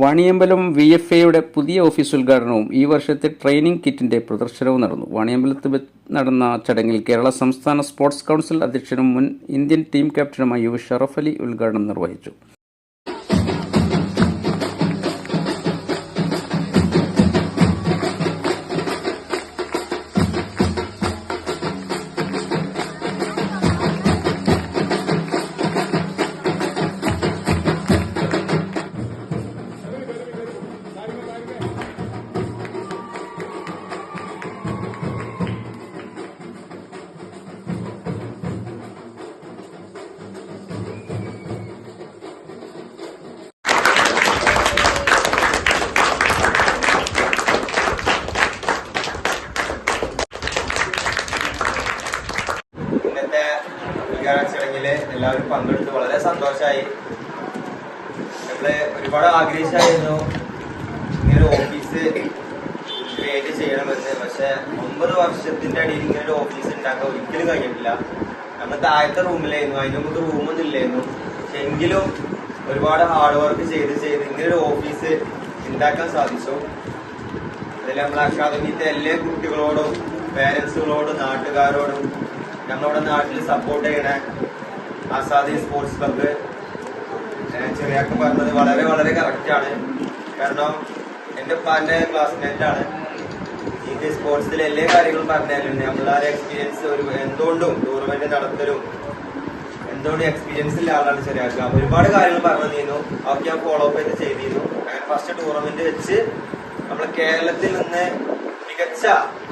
Vaniyambalam V F എയുടെ പുതിയ office ഉദ്ഘാടനവും ഈ വർഷത്തെ ട്രെയിനിംഗ് കിറ്റിന്റെ പ്രദർശനവും നടന്നു. വാണിയമ്പലത്ത് നടന്ന ചടങ്ങിൽ കേരള സംസ്ഥാന സ്പോർട്സ് കൗൺസിൽ അധ്യക്ഷനും മുൻ ഇന്ത്യൻ ടീം ക്യാപ്റ്റനുമായ യു ഷറഫ് അലി ഉദ്ഘാടനം നിർവഹിച്ചു. ഉദ്ഘാടന ചടങ്ങിൽ എല്ലാവരും പങ്കെടുത്ത് വളരെ സന്തോഷമായി നമ്മൾ ഒരുപാട് ആഗ്രഹിച്ചായിരുന്നു ഇങ്ങനെ ഒരു ഓഫീസ് ക്രിയേറ്റ് ചെയ്യണമെന്ന്. പക്ഷെ ഒമ്പത് വർഷത്തിന്റെ അടിയിൽ ഇങ്ങനെ ഒരു ഓഫീസ് ഉണ്ടാക്കാൻ ഒരിക്കലും കഴിഞ്ഞിട്ടില്ല. നമ്മൾ താഴത്തെ റൂമിലായിരുന്നു. അതിന് നമുക്ക് റൂമൊന്നും ഇല്ലായിരുന്നു. പക്ഷെ എങ്കിലും ഒരുപാട് ഹാർഡ് വർക്ക് ചെയ്ത് ചെയ്ത് ഇങ്ങനെ ഒരു ഓഫീസ് ഉണ്ടാക്കാൻ സാധിച്ചു. അതിൽ നമ്മൾ അക്കാദമിത്തെ എല്ലാ കുട്ടികളോടും പേരൻസുകളോടും നാട്ടുകാരോടും നമ്മുടെ നാട്ടിൽ സപ്പോർട്ട് ചെയ്യണ ആസാദി സ്പോർട്സ് ക്ലബ്ബ് ചെറിയാക്കം പറഞ്ഞത് വളരെ വളരെ കറക്റ്റ് ആണ്. കാരണം എന്റെ ഉപ്പാന്റെ ക്ലാസ്മേറ്റ് ആണ്. ഇത് സ്പോർട്സിൽ എല്ലാ കാര്യങ്ങളും പറഞ്ഞാലും നമ്മളെ എക്സ്പീരിയൻസ് ഒരു എന്തുകൊണ്ടും ടൂർണമെന്റ് നടത്തലും എന്തുകൊണ്ടും എക്സ്പീരിയൻസ് ഇല്ല ആളാണ് ചെറിയാക്കുക ഒരുപാട് കാര്യങ്ങൾ പറഞ്ഞു തന്നിരുന്നു അതൊക്കെ ഞാൻ ഫോളോ അപ്പ് ചെയ്ത് ചെയ്തിരുന്നു. ഫസ്റ്റ് ടൂർണമെന്റ് വെച്ച് നമ്മളെ കേരളത്തിൽ നിന്ന് മികച്ച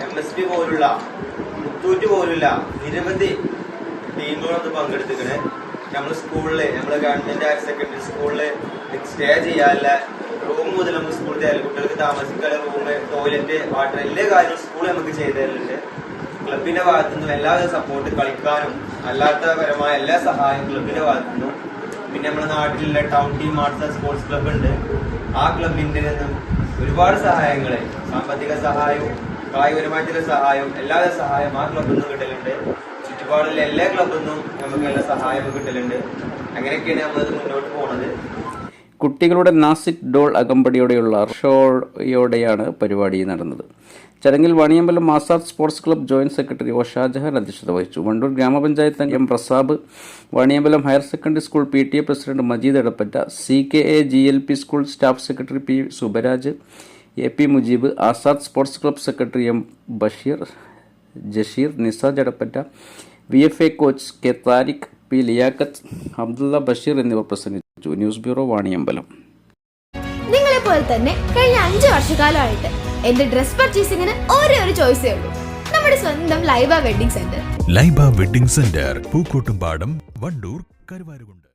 എം എസ് പി പോലുള്ള മുത്തൂറ്റ് പോലുമില്ല. നിരവധി ടീമുകളൊന്ന് പങ്കെടുത്തിക്കണ് നമ്മൾ സ്കൂളിൽ നമ്മൾ ഗവൺമെന്റ് ഹയർ സെക്കൻഡറി സ്കൂളിൽ സ്റ്റേ ചെയ്യാനുള്ള റൂം മുതൽ നമ്മൾ സ്കൂളിൽ തരാം കുട്ടികൾക്ക് താമസിക്കാനുള്ള റൂം ടോയ്ലറ്റ് വാട്ടർ എല്ലാ കാര്യങ്ങളും സ്കൂൾ നമുക്ക് ചെയ്തു തരലുണ്ട് ക്ലബിന്റെ ഭാഗത്തു നിന്നും എല്ലാവിധ സപ്പോർട്ട് കളിക്കാനും അല്ലാത്ത പരമായ എല്ലാ സഹായവും ക്ലബിന്റെ ഭാഗത്തു നിന്നും. പിന്നെ നമ്മുടെ നാട്ടിലുള്ള town team arts and sports club ഉണ്ട്. ആ ക്ലബിന്റെ നിന്നും ഒരുപാട് സഹായങ്ങൾ സാമ്പത്തിക സഹായവും കായികപരമായിട്ടുള്ള സഹായം എല്ലാവിധ സഹായം ആ ക്ലബിൽ നിന്ന് കിട്ടലുണ്ട്. ചുറ്റുപാടുള്ള എല്ലാ ക്ലബിൽ നിന്നും നമുക്ക് എല്ലാ സഹായവും കിട്ടലുണ്ട്. അങ്ങനെയൊക്കെയാണ് നമ്മളിത് മുന്നോട്ട് പോണത്. കുട്ടികളുടെ നാസിക് ഡോൾ അകമ്പടിയോടെയുള്ള ഷോയോടെയാണ് പരിപാടി നടന്നത്. ചടങ്ങിൽ Vaniyambalam Azad sports club joint secretary O Shajahan അധ്യക്ഷത വഹിച്ചു. വണ്ടൂർ ഗ്രാമപഞ്ചായത്ത് അംഗം Prasab Vaniyambalam higher secondary school P T A president Majeed Edappatta C K A G L P school staff secretary P Subaraj A P Mujeeb Azad sports club secretary M Basheer Jasheer Nisa Jadappatta V F A coach K Thariq P Liyaqat Abdullah Basheer എന്നിവർ പ്രസംഗിച്ചു. News bureau Vaniyambalam. നിങ്ങളെ പോലെ തന്നെ കഴിഞ്ഞ അഞ്ചു വർഷക്കാലമായിട്ട് എന്റെ dress പർച്ചേസിംഗിന് ഒരേ ഒരു ചോയ്സേ ഉള്ളൂ. നമ്മുടെ സ്വന്തം Laiba wedding centre. Laiba wedding centre Pookkottumpadam Wandoor Karuvarakundu.